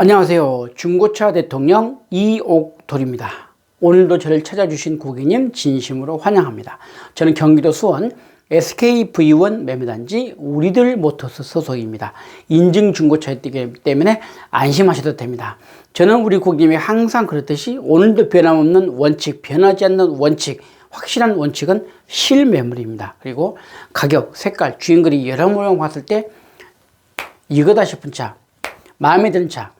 안녕하세요. 중고차 대통령 이옥돌입니다. 오늘도 저를 찾아주신 고객님 진심으로 환영합니다. 저는 경기도 수원 SKV1 매매단지 우리들 모터스 소속입니다. 인증 중고차이기 때문에 안심하셔도 됩니다. 저는 우리 고객님이 항상 그렇듯이 오늘도 변함없는 원칙, 변하지 않는 원칙, 확실한 원칙은 실매물입니다. 그리고 가격, 색깔, 주행거리 여러 모양 봤을 때 이거다 싶은 차, 마음에 드는 차,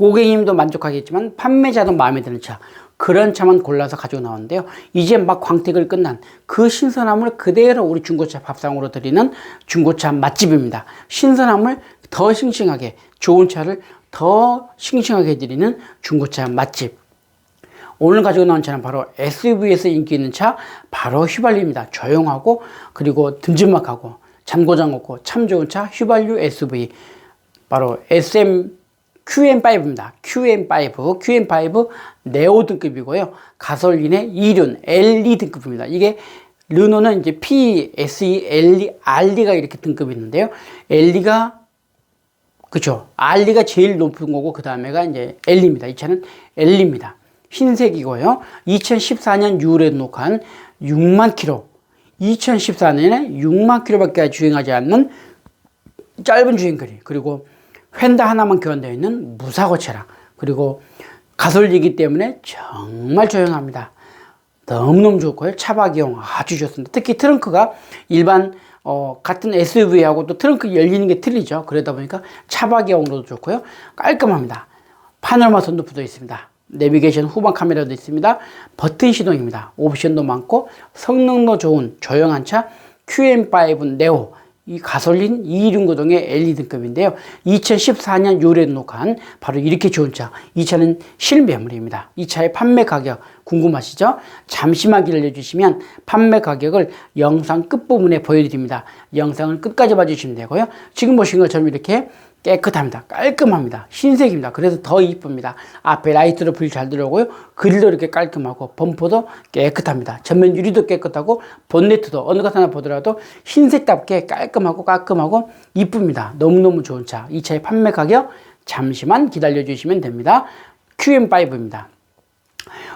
고객님도 만족하겠지만 판매자도 마음에 드는 차, 그런 차만 골라서 가지고 나오는데요. 이제 막 광택을 끝난 그 신선함을 그대로 우리 중고차 밥상으로 드리는 중고차 맛집입니다. 신선함을 더 싱싱하게, 좋은 차를 더 싱싱하게 드리는 중고차 맛집. 오늘 가지고 나온 차는 바로 SUV에서 인기 있는 차, 바로 휘발유입니다. 조용하고, 그리고 듬직막하고, 잠고장 없고, 참 좋은 차, 휘발유 SUV. 바로 SM QM5입니다. QM5, QM5 네오 등급이고요. 가솔린의 2륜 LE 등급입니다. 이게 르노는 이제 P, SE, LE, RD가 이렇게 등급이 있는데요. LE가 그죠. RD가 제일 높은 거고 그 다음에가 이제 LE입니다. 이 차는 LE입니다. 흰색이고요. 2014년 6월에 녹한 6만 킬로. 2014년에 6만 킬로밖에 주행하지 않는 짧은 주행거리. 그리고 휀다 하나만 교환되어 있는 무사고 차량 그리고 가솔리기 때문에 정말 조용합니다. 너무너무 좋고요. 차박 이용 아주 좋습니다. 특히 트렁크가 일반 어, 같은 SUV하고 또 트렁크 열리는 게 틀리죠. 그러다 보니까 차박이용으로도 좋고요. 깔끔합니다. 파노라마 선루프도 있습니다. 내비게이션 후방 카메라도 있습니다. 버튼 시동입니다. 옵션도 많고 성능도 좋은 조용한 차 QM5 네오 이 가솔린 2륜 구동의 LE 등급인데요. 2014년 6월에 녹한 바로 이렇게 좋은 차. 이 차는 실매물입니다. 이 차의 판매 가격 궁금하시죠? 잠시만 기다려 주시면 판매 가격을 영상 끝부분에 보여드립니다. 영상을 끝까지 봐주시면 되고요. 지금 보신 것처럼 이렇게 깨끗합니다. 깔끔합니다. 흰색입니다. 그래서 더 이쁩니다. 앞에 라이트로 불잘 들어오고요. 그릴도 이렇게 깔끔하고 범퍼도 깨끗합니다. 전면 유리도 깨끗하고 본네트도 어느 것 하나 보더라도 흰색답게 깔끔하고 깔끔하고 이쁩니다. 너무너무 좋은 차. 이 차의 판매 가격 잠시만 기다려 주시면 됩니다. QM5입니다.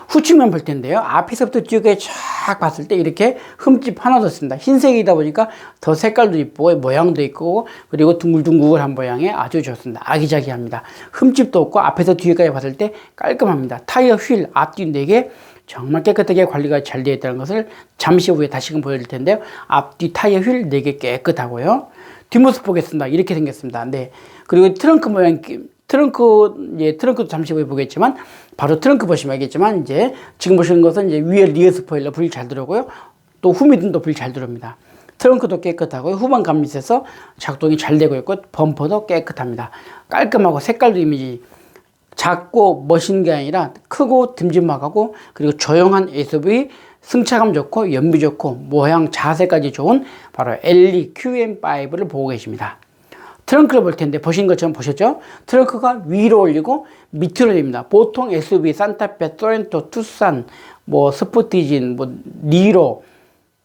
후측면 볼 텐데요. 앞에서부터 뒤에 쫙 봤을 때 이렇게 흠집 하나도 없습니다. 흰색이다 보니까 더 색깔도 이쁘고 모양도 있고 그리고 둥글둥글한 모양에 아주 좋습니다. 아기자기합니다. 흠집도 없고 앞에서 뒤에까지 봤을 때 깔끔합니다. 타이어 휠 앞뒤 4개 정말 깨끗하게 관리가 잘 되어 있다는 것을 잠시 후에 다시금 보여드릴 텐데요. 앞뒤 타이어 휠 4개 깨끗하고요. 뒷모습 보겠습니다. 이렇게 생겼습니다. 네. 그리고 트렁크 모양 트렁크, 예, 트렁크도 잠시 후에 보겠지만, 바로 트렁크 보시면 알겠지만, 이제, 지금 보시는 것은 이제 위에 리어 스포일러 불잘 들어오고요. 또 후미등도 불잘 들어옵니다. 트렁크도 깨끗하고 후방 감밑에서 작동이 잘 되고 있고, 범퍼도 깨끗합니다. 깔끔하고 색깔도 이미지 작고 멋있는 게 아니라 크고 듬직막하고, 그리고 조용한 SUV, 승차감 좋고, 연비 좋고, 모양 자세까지 좋은 바로 LE QM5를 보고 계십니다. 트렁크를 볼 텐데 보신 것처럼 보셨죠? 트렁크가 위로 올리고 밑으로 됩니다. 보통 SUV, 산타페, 소렌토, 투싼, 뭐 스포티진, 뭐 니로,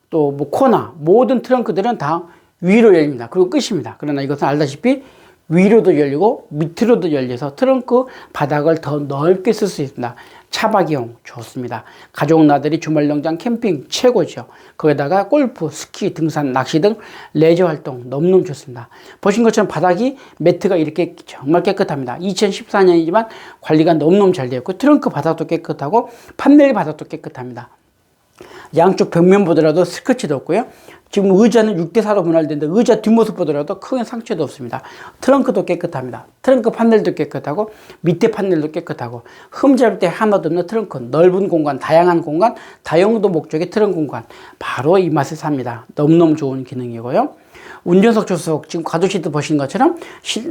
또 뭐 코나 모든 트렁크들은 다 위로 열립니다. 그리고 끝입니다. 그러나 이것은 알다시피 위로도 열리고 밑으로도 열려서 트렁크 바닥을 더 넓게 쓸 수 있습니다. 차박이용 좋습니다. 가족 나들이 주말 농장 캠핑 최고죠. 거기다가 골프, 스키, 등산, 낚시 등 레저 활동 너무너무 좋습니다. 보신 것처럼 바닥이 매트가 이렇게 정말 깨끗합니다. 2014년이지만 관리가 너무너무 잘 되었고 트렁크 바닥도 깨끗하고 판넬 바닥도 깨끗합니다. 양쪽 벽면 보더라도 스크치도 없고요. 지금 의자는 6대4로 분할되는데 의자 뒷모습 보더라도 큰 상처도 없습니다. 트렁크도 깨끗합니다. 트렁크 판넬도 깨끗하고 밑에 판넬도 깨끗하고 흠잡을 때 하나도 없는 트렁크 넓은 공간 다양한 공간 다용도 목적의 트렁크 공간 바로 이 맛에 삽니다. 너무너무 좋은 기능이고요. 운전석 조석 지금 가죽 시트 보신 것처럼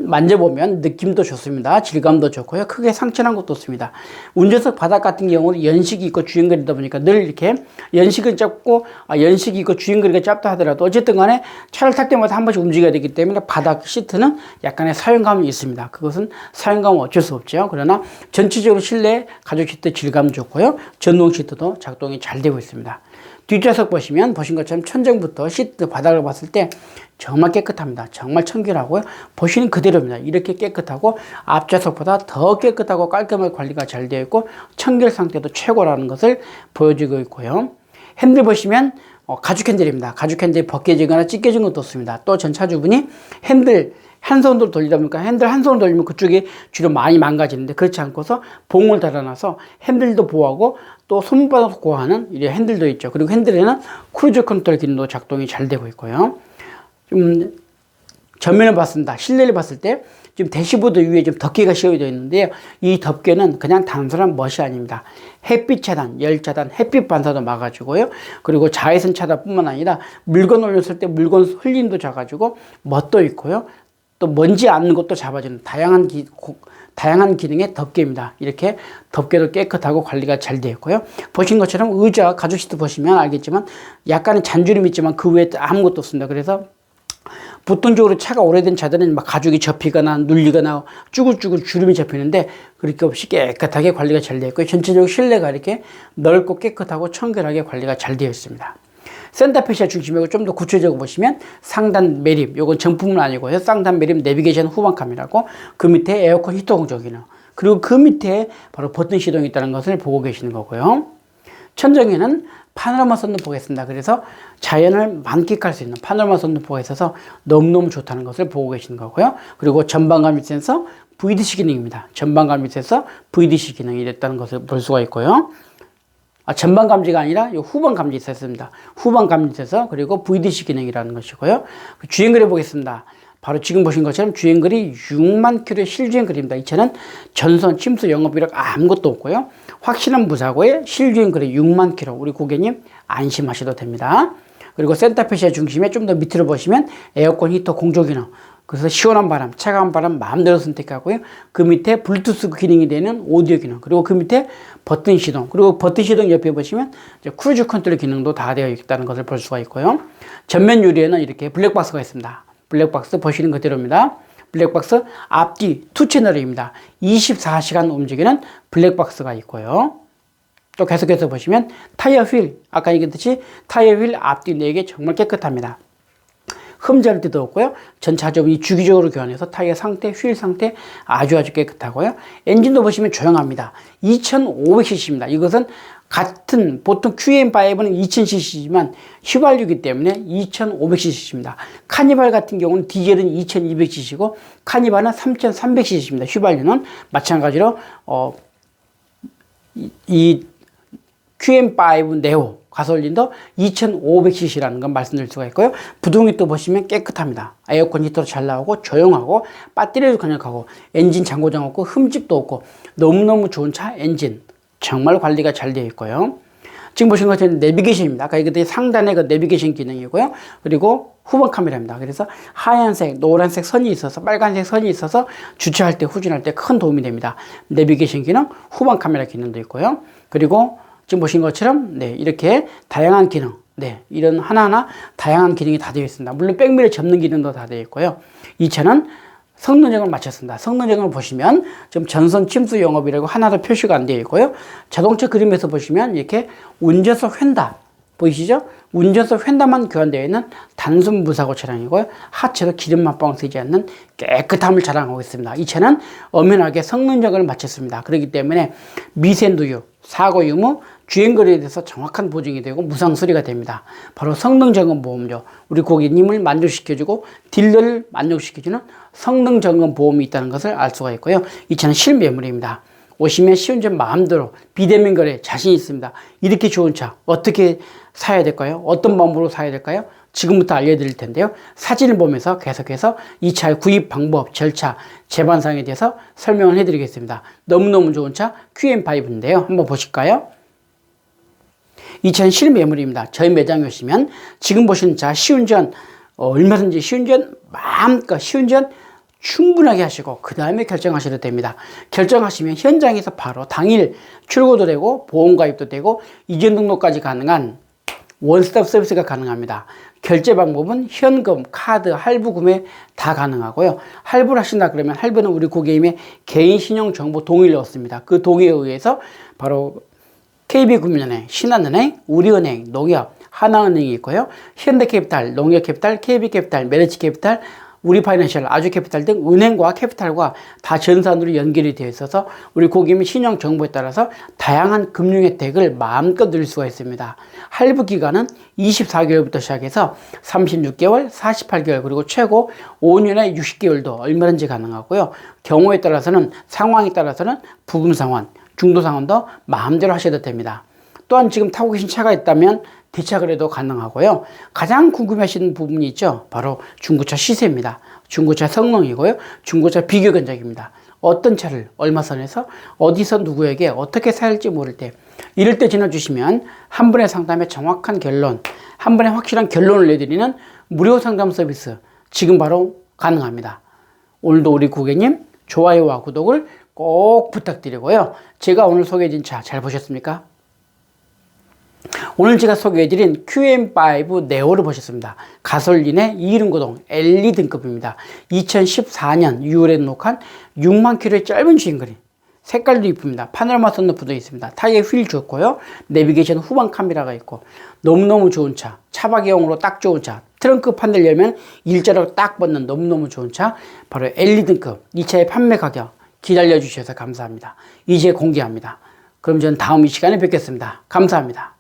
만져보면 느낌도 좋습니다. 질감도 좋고요. 크게 상처난 것도 없습니다. 운전석 바닥 같은 경우는 연식이 있고 주행거리다 보니까 늘 이렇게 연식은 짧고 아, 연식이 있고 주행거리가 짧다 하더라도 어쨌든 간에 차를 탈 때마다 한 번씩 움직여야 되기 때문에 바닥 시트는 약간의 사용감이 있습니다. 그것은 사용감은 어쩔 수 없죠. 그러나 전체적으로 실내 가죽 시트 질감 좋고요. 전동 시트도 작동이 잘 되고 있습니다. 뒷좌석 보시면 보신 것처럼 천정부터 시트 바닥을 봤을 때 정말 깨끗합니다. 정말 청결하고요. 보시는 그대로입니다. 이렇게 깨끗하고 앞좌석보다 더 깨끗하고 깔끔하게 관리가 잘 되어 있고 청결 상태도 최고라는 것을 보여주고 있고요. 핸들 보시면 어, 가죽 핸들입니다. 가죽 핸들이 벗겨지거나 찢겨진 것도 없습니다. 또 전 차주분이 핸들 한 손으로 돌리다 보니까 핸들 한 손으로 돌리면 그쪽이 뒤로 많이 망가지는데 그렇지 않고서 봉을 달아놔서 핸들도 보호하고 또 손바닥 보호하는 이 핸들도 있죠. 그리고 핸들에는 크루즈 컨트롤 기능도 작동이 잘 되고 있고요. 좀 전면을 봤습니다. 실내를 봤을 때 지금 대시보드 위에 좀 덮개가 씌워져 있는데요. 이 덮개는 그냥 단순한 멋이 아닙니다. 햇빛 차단, 열 차단, 햇빛 반사도 막아주고요. 그리고 자외선 차단뿐만 아니라 물건 올렸을 때 물건 흘림도 잡아주고 멋도 있고요. 또 먼지 않는 것도 잡아주는 다양한 기, 고, 다양한 기능의 덮개입니다. 이렇게 덮개도 깨끗하고 관리가 잘 되어 있고요. 보신 것처럼 의자 가죽 시트 보시면 알겠지만 약간의 잔주름이 있지만 그 외에 아무것도 없습니다. 그래서 보통적으로 차가 오래된 차들은 막 가죽이 접히거나 눌리거나 쭈글쭈글 주름이 접히는데 그렇게 없이 깨끗하게 관리가 잘 되어 있고 전체적으로 실내가 이렇게 넓고 깨끗하고 청결하게 관리가 잘 되어 있습니다. 센터페시아 중심이고 좀 더 구체적으로 보시면 상단 매립, 요건 정품은 아니고요. 상단 매립 내비게이션 후방 카메라고 그 밑에 에어컨 히터 공조 기능 그리고 그 밑에 바로 버튼 시동이 있다는 것을 보고 계시는 거고요. 천정에는 파노라마 선도 보겠습니다. 그래서 자연을 만끽할 수 있는 파노라마 선도 보가 있어서 너무너무 좋다는 것을 보고 계시는 거고요. 그리고 전방감지 센서 VDC 기능입니다. 전방감지 센서 VDC 기능이 됐다는 것을 볼 수가 있고요. 아, 전방 감지가 아니라 후방 감지 센서입니다. 후방 감지 센서 그리고 VDC 기능이라는 것이고요. 주행거리 보겠습니다. 바로 지금 보신 것처럼 주행거리 6만 킬로의 실주행거리입니다. 이 차는 전선, 침수, 영업 이력 아무것도 없고요. 확실한 무사고에 실주행거리 6만 킬로. 우리 고객님 안심하셔도 됩니다. 그리고 센터페시아 중심에 좀 더 밑으로 보시면 에어컨 히터 공조 기능. 그래서 시원한 바람, 차가운 바람 마음대로 선택하고요. 그 밑에 블루투스 기능이 되는 오디오 기능, 그리고 그 밑에 버튼 시동, 그리고 버튼 시동 옆에 보시면 크루즈 컨트롤 기능도 다 되어 있다는 것을 볼 수가 있고요. 전면 유리에는 이렇게 블랙박스가 있습니다. 블랙박스 보시는 그대로입니다. 블랙박스 앞뒤 투 채널입니다. 24시간 움직이는 블랙박스가 있고요. 또 계속해서 보시면 타이어 휠, 아까 얘기했듯이 타이어 휠 앞뒤 4개 정말 깨끗합니다. 흠잘 데도 없고요. 전차적으로 주기적으로 교환해서 타이어 상태, 휠 상태 아주 아주 깨끗하고요. 엔진도 보시면 조용합니다. 2500cc입니다. 이것은 같은 보통 QM5는 2000cc지만 휘발유기 때문에 2500cc입니다. 카니발 같은 경우는 디젤은 2200cc고 카니발은 3300cc입니다. 휘발유는 마찬가지로 어, 이, 이 QM5 네오 가솔린도 2500cc라는 건 말씀드릴 수가 있고요. 부동이 또 보시면 깨끗합니다. 에어컨 히터도 잘 나오고 조용하고 배터리도 강력하고 엔진 장고장 없고 흠집도 없고 너무너무 좋은 차 엔진 정말 관리가 잘 되어 있고요. 지금 보신 것처럼 내비게이션입니다. 아까 이것도 상단에 그 내비게이션 기능이고요. 그리고 후방 카메라입니다. 그래서 하얀색, 노란색 선이 있어서 빨간색 선이 있어서 주차할 때 후진할 때 큰 도움이 됩니다. 내비게이션 기능, 후방 카메라 기능도 있고요. 그리고 지금 보신 것처럼 네, 이렇게 다양한 기능, 네, 이런 하나하나 다양한 기능이 다 되어 있습니다. 물론 백미를 접는 기능도 다 되어 있고요. 이 차는 성능적을 마쳤습니다. 성능적을 보시면 지금 전선 침수 영업이라고 하나도 표시가 안 되어 있고요. 자동차 그림에서 보시면 이렇게 운전석 휀다 보이시죠? 운전석 휀다만 교환되어 있는 단순 무사고 차량이고요. 하체도 기름 맛방 쓰지 않는 깨끗함을 자랑하고 있습니다. 이 차는 엄연하게 성능적을 마쳤습니다. 그렇기 때문에 미세누유, 사고 유무, 주행거리에 대해서 정확한 보증이 되고 무상 수리가 됩니다. 바로 성능점검 보험료. 우리 고객님을 만족시켜주고 딜러를 만족시켜주는 성능점검 보험이 있다는 것을 알 수가 있고요. 이 차는 실매물입니다. 오시면 점 마음대로 비대면 거래 자신 있습니다. 이렇게 좋은 차 어떻게 사야 될까요? 어떤 방법으로 사야 될까요? 지금부터 알려드릴 텐데요. 사진을 보면서 계속해서 이 차의 구입 방법, 절차, 재반상에 대해서 설명을 해드리겠습니다. 너무너무 좋은 차 QM5인데요. 한번 보실까요? 이 차는 실매물입니다. 저희 매장에 오시면 지금 보시는 차 시운전 어, 얼마든지 시운전 마음껏 시운전 충분하게 하시고 그 다음에 결정하셔도 됩니다. 결정하시면 현장에서 바로 당일 출고도 되고 보험 가입도 되고 이전 등록까지 가능한 원스톱 서비스가 가능합니다. 결제 방법은 현금, 카드, 할부 구매 다 가능하고요. 할부를 하신다 그러면 할부는 우리 고객님의 개인 신용 정보 동의를 얻습니다. 그 동의에 의해서 바로 KB금융은행, 신한은행, 우리은행, 농협, 하나은행이 있고요. 현대캐피탈, 농협캐피탈, KB캐피탈, 메리츠캐피탈, 우리파이낸셜, 아주캐피탈 등 은행과 캐피탈과 다 전산으로 연결이 되어 있어서 우리 고객님 신용 정보에 따라서 다양한 금융 혜택을 마음껏 누릴 수가 있습니다. 할부 기간은 24개월부터 시작해서 36개월, 48개월 그리고 최고 5년에 60개월도 얼마든지 가능하고요. 경우에 따라서는 상황에 따라서는 부분 상환, 중도 상환도 마음대로 하셔도 됩니다. 또한 지금 타고 계신 차가 있다면 대차를 해도 가능하고요. 가장 궁금하신 부분이 있죠. 바로 중고차 시세입니다. 중고차 성능이고요. 중고차 비교 견적입니다. 어떤 차를 얼마 선에서 어디서 누구에게 어떻게 살지 모를 때 이럴 때 전화 주시면 한 분의 상담에 정확한 결론, 한 번에 확실한 결론을 내드리는 무료 상담 서비스 지금 바로 가능합니다. 오늘도 우리 고객님 좋아요와 구독을 꼭 부탁드리고요. 제가 오늘 소개해드린 차 잘 보셨습니까? 오늘 제가 소개해드린 QM5 네오를 보셨습니다. 가솔린의 2륜구동 LE 등급입니다. 2014년 6월에 녹한 6만 킬로의 짧은 주행거리. 색깔도 이쁩니다. 파노라마 선루프도 있습니다. 타이어 휠 좋고요. 내비게이션 후방 카메라가 있고 너무너무 좋은 차. 차박용으로 딱 좋은 차. 트렁크 판넬 열면 일자로 딱 붙는 너무너무 좋은 차. 바로 LE 등급. 이 차의 판매 가격 기다려 주셔서 감사합니다. 이제 공개합니다. 그럼 저는 다음 이 시간에 뵙겠습니다. 감사합니다.